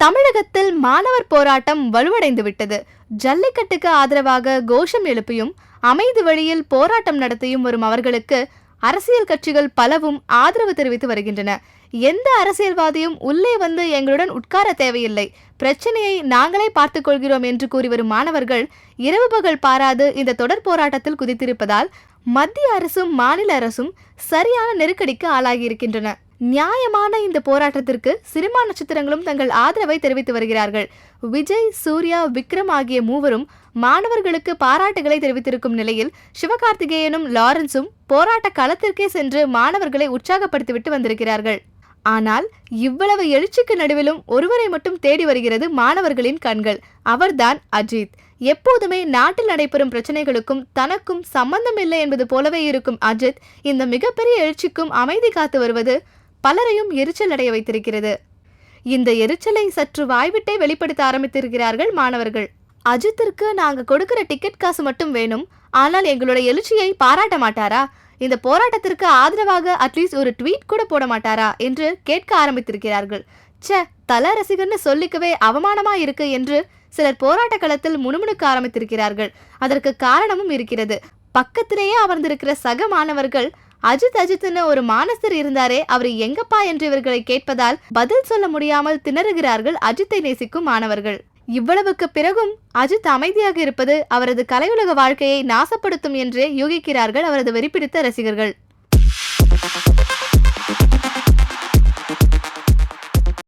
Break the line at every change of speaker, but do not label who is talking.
தமிழகத்தில் மாணவர் போராட்டம் வலுவடைந்து விட்டது ஜல்லிக்கட்டுக்கு ஆதரவாக கோஷம் எழுப்பியும் அமைதி வழியில் போராட்டம் நடத்தியும் வரும் அவர்களுக்கு அரசியல் கட்சிகள் பலவும் ஆதரவு தெரிவித்து வருகின்றன. எந்த அரசியல்வாதியும் உள்ளே வந்து எங்களுடன் உட்கார தேவையில்லை. பிரச்சனையை நாங்களே பார்த்துக் கொள்கிறோம் என்று கூறி வரும் மாணவர்கள் இரவு பகல் பாராது இந்த தொடர் போராட்டத்தில் குதித்திருப்பதால் மத்திய அரசும் மாநில அரசும் சரியான நெருக்கடிக்கு ஆளாகியிருக்கின்றன. நியாயமான இந்த போராட்டத்திற்கு சினிமா நட்சத்திரங்களும் தங்கள் ஆதரவை தெரிவித்து வருகிறார்கள். விஜய் சூர்யா விக்ரம் ஆகிய மூவரும் மாணவர்களுக்கு பாராட்டுகளை தெரிவித்திருக்கும் நிலையில் சிவகார்த்திகேயனும் லாரன்ஸும் போராட்ட களத்திற்கே சென்று மாணவர்களை உற்சாகப்படுத்திவிட்டு வந்திருக்கிறார்கள். ஆனால் இவ்வளவு எழுச்சிக்கு நடுவிலும் ஒருவரை மட்டும் தேடி வருகிறது மாணவர்களின் கண்கள். அவர்தான் அஜித். எப்போதுமே நாட்டில் நடைபெறும் பிரச்சனைகளுக்கும் தனக்கும் சம்பந்தம் இல்லை என்பது போலவே இருக்கும் அஜித் இந்த மிகப்பெரிய எழுச்சிக்கும் அமைதி காத்து வருவது பலரையும் எரிச்சல் அடைய வைத்திருக்கிறது. இந்த எரிச்சலை சற்று வாய்விட்டே வெளிப்படுத்த ஆரம்பித்திருக்கிறார்கள் மாணவர்கள். அஜித்திற்கு நாங்க கொடுக்கிற டிக்கெட் காசு மட்டும் வேணும். ஆனால் எங்களுடைய எழுச்சியை பாராட்ட மாட்டாரா? இந்த போராட்டத்திற்கு ஆதரவாக அட்லீஸ்ட் ஒரு ட்வீட் கூட போட மாட்டாரா? என்று கேட்க ஆரம்பித்திருக்கிறார்கள். ச்சே தல ரசிகர்னு சொல்லிக்கவே அவமானமா இருக்கு என்று சிலர் போராட்ட களத்தில் முணுமுணுக்க ஆரம்பித்திருக்கிறார்கள். அதற்கு காரணமும் இருக்கிறது. பக்கத்திலேயே அமர்ந்திருக்கிற சக மாணவர்கள் அஜித் அஜித்னு ஒரு மானஸ்தர் இருந்தாரே அவர் எங்கப்பா என்று இவர்களை கேட்பதால் பதில் சொல்ல முடியாமல் திணறுகிறார்கள் அஜித்தை நேசிக்கும் மாணவர்கள். இவ்வளவுக்கு பிறகும் அஜித் அமைதியாக இருப்பது அவரது கலையுலக வாழ்க்கையை நாசப்படுத்தும் என்றே யூகிக்கிறார்கள் அவரது வெறிப்பிடித்த ரசிகர்கள்.